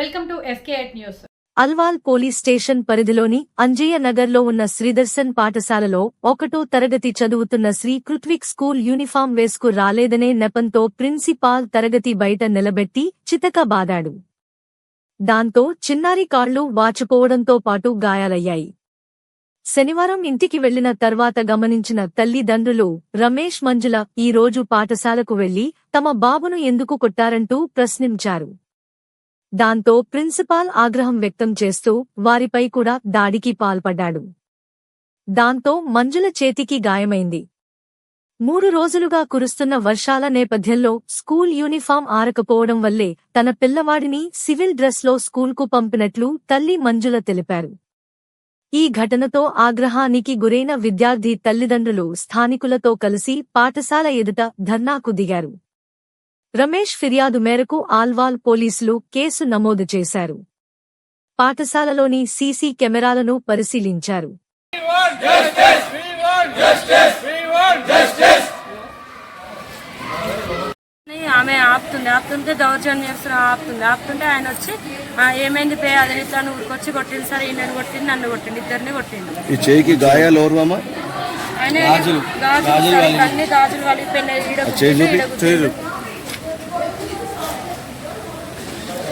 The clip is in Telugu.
Fake news. Alwal police station పరిధిలోని అంజయ్య నగర్లో ఉన్న శ్రీదర్శన్ పాఠశాలలో ఒకటో తరగతి చదువుతున్న శ్రీ కృత్విక్ స్కూల్ యూనిఫామ్ వేసుకు రాలేదనే నెపంతో ప్రిన్సిపాల్ తరగతి బయట నిలబెట్టి చితకబాదాడు దాంతో చిన్నారి కాళ్ళు వాచిపోవడంతో పాటు గాయాలయ్యాయి. శనివారం ఇంటికి వెళ్ళిన తర్వాత గమనించిన తల్లిదండ్రులు రమేష్ మంజుల ఈ రోజు పాఠశాలకు వెళ్ళి తమ బాబును ఎందుకు కొట్టారంటూ ప్రశ్నించారు. దాంతో ప్రిన్సిపాల్ ఆగ్రహం వ్యక్తం చేస్తూ వారిపై కూడా దాడికి పాల్పడ్డాడు. దాంతో మంజుల చేతికి గాయమైంది. మూడు రోజులుగా కురుస్తున్న వర్షాల నేపథ్యంలో స్కూల్ యూనిఫామ్ ఆరకపోవడం వల్లే తన పిల్లవాడిని సివిల్ డ్రెస్లో స్కూల్కు పంపినట్లు తల్లి మంజుల తెలిపారు. ఈ ఘటనతో ఆగ్రహానికి గురైన విద్యార్థి తల్లిదండ్రులు స్థానికులతో కలిసి పాఠశాల ఎదుట ధర్నాకు దిగారు. రమేష్ ఫిర్యాదు మేరకు ఆల్వాల్ పోలీసులు కేసు నమోదు చేశారు. పాఠశాలలోని సీసీ కెమెరాలను పరిశీలించారు. ఆమె ఆపుతుంది ఆపుతుంటే దౌర్జన్యం చేస్తున్నా ఆపుతుంది ఆపుతుంటే ఆయన వచ్చి "ఆ, ఏమైంది పే అది ఇట్లా నువ్వు వచ్చి కొట్టింది సరే ఈయనని కొట్టింది నన్ను కొట్టింది ఇద్దరిని కొట్టిండు ఈ చేయికి గాయాలు ఎవరు ఆయన గాజులు సరే, అన్ని గాజులు వలిగిపోయినాయి ఈడ